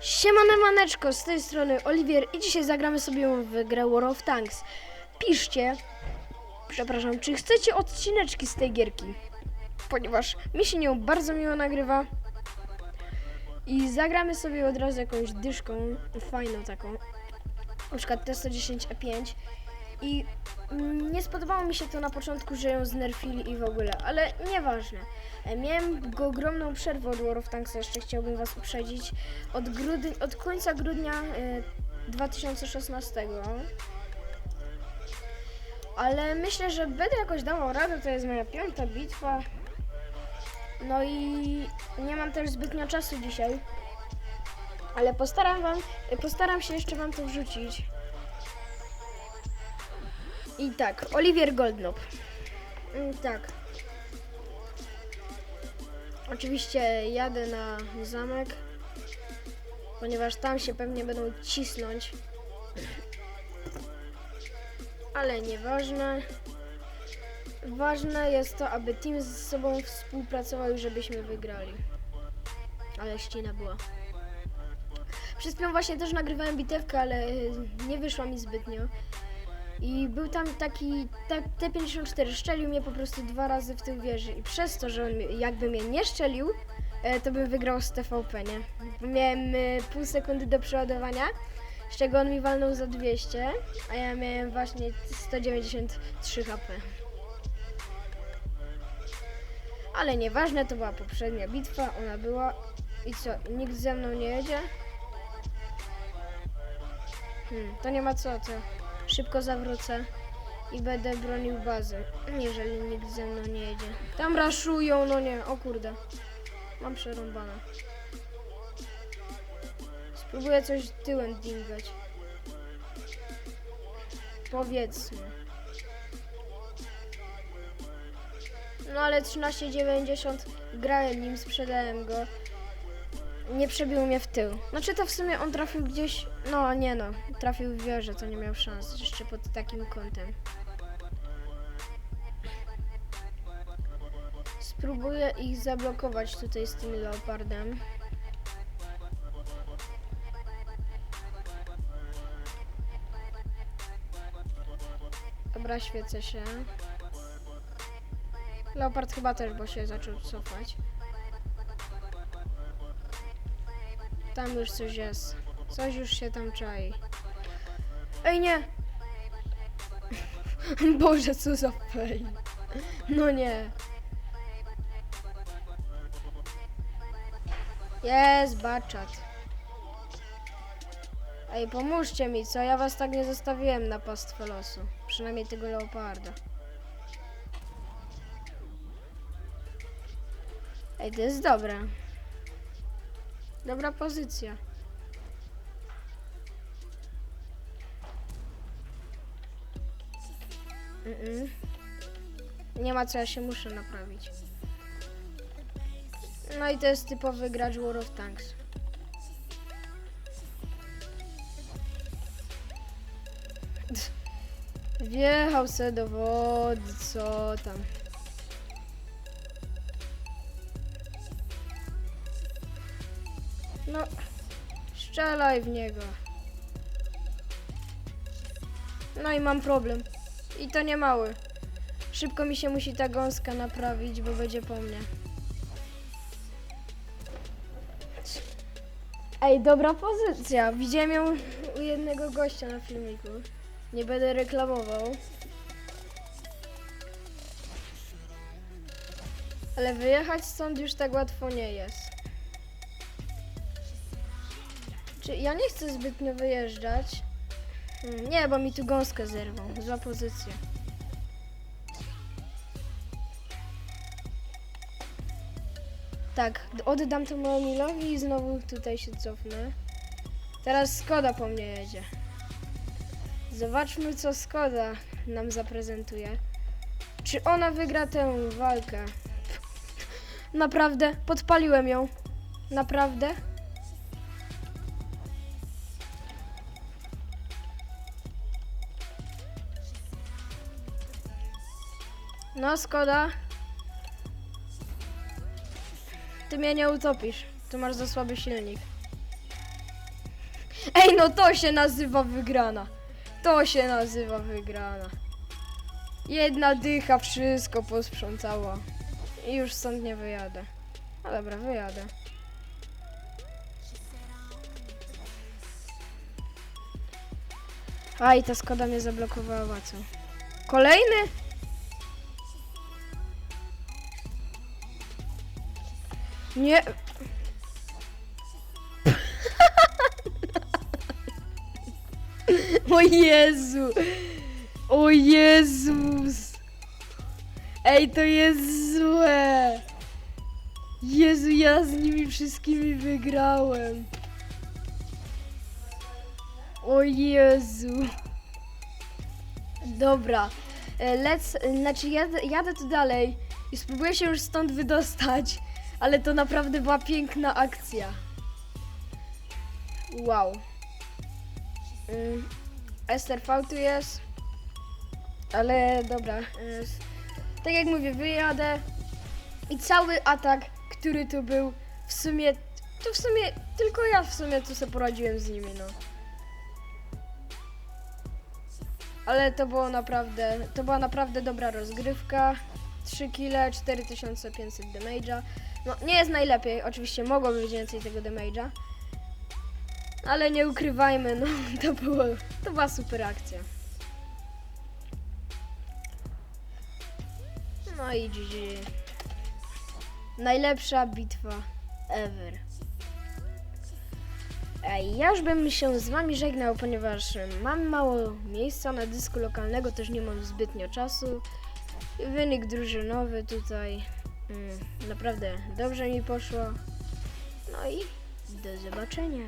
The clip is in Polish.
Siemane maneczko, z tej strony Oliwier i dzisiaj zagramy sobie w grę War of Tanks. Piszcie, przepraszam, czy chcecie odcineczki z tej gierki, ponieważ mi się nią bardzo miło nagrywa. I zagramy sobie od razu jakąś dyszką, fajną taką, na przykład T110A5 i mm, nie spodobało mi się to na początku, że ją znerfili i w ogóle, ale nieważne. E, Miałem ogromną przerwę od War of Tanks, jeszcze chciałbym Was uprzedzić, od, grudn- od końca grudnia e, 2016. Ale myślę, że będę jakoś dawał radę, to jest moja piąta bitwa. No i nie mam też zbytnio czasu dzisiaj. Ale postaram wam, postaram się jeszcze wam to wrzucić. I tak, Oliwier Goldnop. Mm, Tak. Oczywiście jadę na zamek, ponieważ tam się pewnie będą cisnąć. Ale nieważne. Ważne jest to, aby team z sobą współpracował i żebyśmy wygrali. Ale ścina była. Przez właśnie też nagrywałem bitewkę, ale nie wyszła mi zbytnio. I był tam taki tak, T-54, szczelił mnie po prostu dwa razy w tył wieży i przez to, że on jakby mnie nie szczelił, e, to bym wygrał z TVP, nie? Miałem e, pół sekundy do przeładowania, z czego on mi walnął za 200, a ja miałem właśnie 193 HP. Ale nieważne, to była poprzednia bitwa, ona była... I co, nikt ze mną nie jedzie? Hmm, to nie ma co, to szybko zawrócę i będę bronił bazy, jeżeli nikt ze mną nie jedzie. Tam raszują, no nie, o kurde. Mam przerąbane. Spróbuję coś tyłem dingać. Powiedzmy. No ale 13,90 grałem nim, sprzedałem go. Nie przebił mnie w tył. Znaczy to w sumie on trafił gdzieś. No nie no, trafił w wieżę, to nie miał szans jeszcze pod takim kątem. Spróbuję ich zablokować tutaj z tym leopardem. Dobra, świecę się. Leopard chyba też, bo się zaczął cofać. Tam już coś jest. Coś już się tam czai. Ej, nie! Boże, co za fail. No nie. Jest, baczat. Ej, pomóżcie mi, co? Ja was tak nie zostawiłem na pastwę losu. Przynajmniej tego leoparda. Ej, to jest dobre. Dobra pozycja. Mm-mm. Nie ma co, ja się muszę naprawić. No i to jest typowy gracz War of Tanks. Wjechał se do wody, co tam. No, strzelaj w niego. No i mam problem. I to nie mały. Szybko mi się musi ta gąska naprawić, bo będzie po mnie. Ej, dobra pozycja. Widziałem ją u jednego gościa na filmiku. Nie będę reklamował. Ale wyjechać stąd już tak łatwo nie jest. Czy ja nie chcę zbytnio wyjeżdżać? Hmm, Nie, bo mi tu gąskę zerwą. Zła pozycja. Tak, oddam to Momilowi i znowu tutaj się cofnę. Teraz Skoda po mnie jedzie. Zobaczmy, co Skoda nam zaprezentuje. Czy ona wygra tę walkę? Naprawdę? Podpaliłem ją. Naprawdę? No, Skoda. Ty mnie nie utopisz. Ty masz za słaby silnik. Ej, no to się nazywa wygrana. To się nazywa wygrana. Jedna dycha wszystko posprzątała. I już stąd nie wyjadę. No dobra, wyjadę. Aj, ta Skoda mnie zablokowała, co? Kolejny? Nie. O Jezu! O Jezus! Ej, to jest złe! Jezu, ja z nimi wszystkimi wygrałem. O Jezu. Dobra. e, Lec, znaczy jadę, jadę tu dalej i spróbuję się już stąd wydostać, ale to naprawdę była piękna akcja. Wow. Ym, SRV tu jest. Ale dobra. y, Tak jak mówię, wyjadę i cały atak, który tu był, w sumie, to w sumie, tylko ja w sumie tu sobie poradziłem z nimi, no. Ale to było naprawdę, to była naprawdę dobra rozgrywka. 3 kile, 4500 damage'a. No, nie jest najlepiej, oczywiście mogło być więcej tego damage'a. Ale nie ukrywajmy, no to było, to była super akcja. No i GG. Najlepsza bitwa ever. Ja już bym się z wami żegnał, ponieważ mam mało miejsca na dysku lokalnego, też nie mam zbytnio czasu. Wynik drużynowy tutaj mm, naprawdę dobrze mi poszło. No i do zobaczenia.